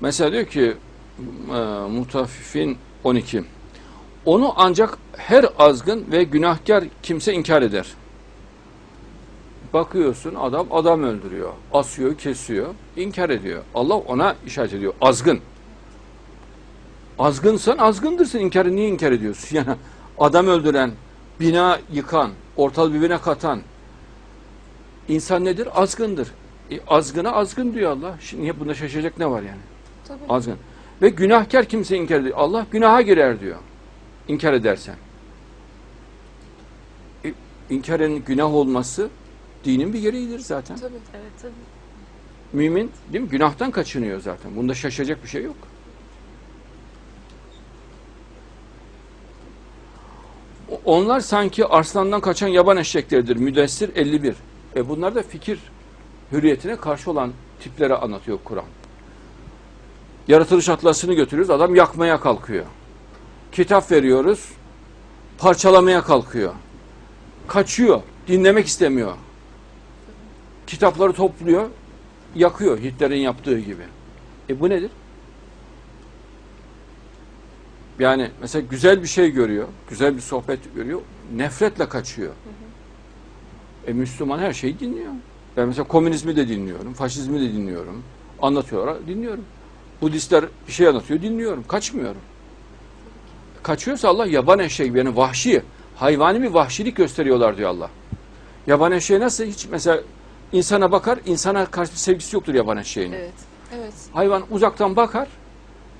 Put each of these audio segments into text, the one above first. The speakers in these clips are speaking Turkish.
Mesela diyor ki e, Mutaffifin 12. Onu ancak her azgın ve günahkar kimse inkar eder. Bakıyorsun adam adam öldürüyor. Asıyor, kesiyor. inkar ediyor. Allah ona işaret ediyor. Azgın. Azgınsan azgındırsın. İnkarı niye inkar ediyorsun? Yani adam öldüren, bina yıkan, ortalığı birbirine katan insan nedir? Azgındır. E, azgına azgın diyor Allah. Şimdi bunda şaşacak ne var yani? Tabii. Azgın. Ve günahkar kimse inkar ediyor. Allah günaha girer diyor. İnkar edersen. E, inkarın günah olması dinin bir gereğidir zaten. Tabii. Evet tabii. Mümin değil mi? Günahtan kaçınıyor zaten. Bunda şaşacak bir şey yok. Onlar sanki arslandan kaçan yaban eşekleridir. Müdessir 51. E bunlar da fikir hürriyetine karşı olan tipleri anlatıyor Kur'an. Yaratılış atlasını götürüyoruz. Adam yakmaya kalkıyor. Kitap veriyoruz. Parçalamaya kalkıyor. Kaçıyor. Dinlemek istemiyor. Kitapları topluyor yakıyor Hitler'in yaptığı gibi. E bu nedir? Yani mesela güzel bir şey görüyor, güzel bir sohbet görüyor, nefretle kaçıyor. E Müslüman her şeyi dinliyor. Ben mesela komünizmi de dinliyorum, faşizmi de dinliyorum. Anlatıyorlar, dinliyorum. Budistler bir şey anlatıyor, dinliyorum, kaçmıyorum. Kaçıyorsa Allah yaban eşeği yani vahşi, hayvani bir vahşilik gösteriyorlar diyor Allah. Yaban eşeği nasıl hiç mesela insana bakar, insana karşı bir sevgisi yoktur yaban eşeğinin. Evet. Evet. Hayvan uzaktan bakar,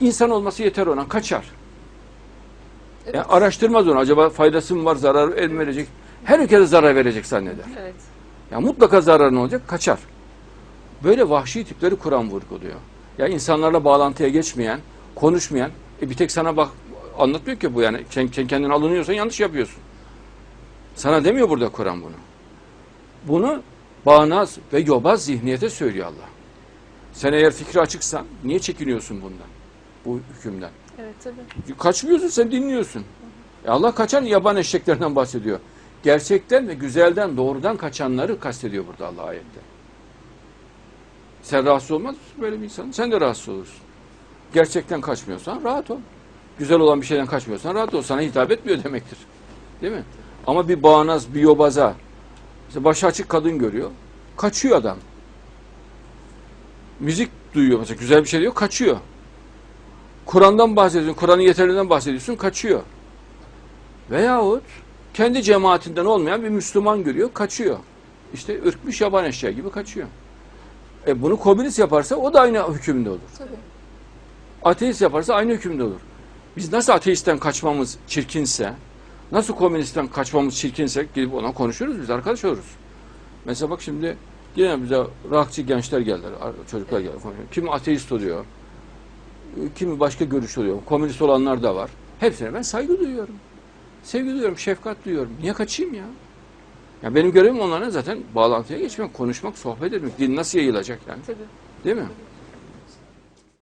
insan olması yeter ona, kaçar. Evet. Yani araştırmaz onu. Acaba faydası mı var, zarar mı verecek? Her ülkede zarar verecek zanneder. Evet. Ya mutlaka zararı ne olacak? Kaçar. Böyle vahşi tipleri Kur'an vurguluyor. Ya insanlarla bağlantıya geçmeyen, konuşmayan, e bir tek sana bak anlatmıyor ki bu yani. Sen, sen kendini alınıyorsan yanlış yapıyorsun. Sana demiyor burada Kur'an bunu. Bunu bağnaz ve yobaz zihniyete söylüyor Allah. Sen eğer fikri açıksan niye çekiniyorsun bundan? Bu hükümden. Evet tabii. Kaçmıyorsun sen dinliyorsun. E Allah kaçan yaban eşeklerinden bahsediyor. Gerçekten ve güzelden doğrudan kaçanları kastediyor burada Allah ayette. Sen rahatsız olmaz böyle bir insan? Sen de rahatsız olursun. Gerçekten kaçmıyorsan rahat ol. Güzel olan bir şeyden kaçmıyorsan rahat ol. Sana hitap etmiyor demektir. Değil mi? Ama bir bağnaz, bir yobaza, işte başı açık kadın görüyor. Kaçıyor adam. Müzik duyuyor mesela güzel bir şey diyor, kaçıyor. Kur'an'dan bahsediyorsun, Kur'an'ın yeterliliğinden bahsediyorsun, kaçıyor. Veyahut kendi cemaatinden olmayan bir Müslüman görüyor, kaçıyor. İşte ırkmış yaban eşeği gibi kaçıyor. E bunu komünist yaparsa o da aynı hükümde olur. Tabii. Ateist yaparsa aynı hükümde olur. Biz nasıl ateistten kaçmamız çirkinse, nasıl komünistten kaçmamız çirkinse gidip ona konuşuruz biz arkadaş oluruz. Mesela bak şimdi yine bize rockçı gençler geldiler, çocuklar geldi. Kimi ateist oluyor, kimi başka görüş oluyor. Komünist olanlar da var. Hepsine ben saygı duyuyorum. Sevgi duyuyorum, şefkat duyuyorum. Niye kaçayım ya? Ya benim görevim onlarla zaten bağlantıya geçmek, konuşmak, sohbet etmek. Din nasıl yayılacak yani? Tabii. Değil mi?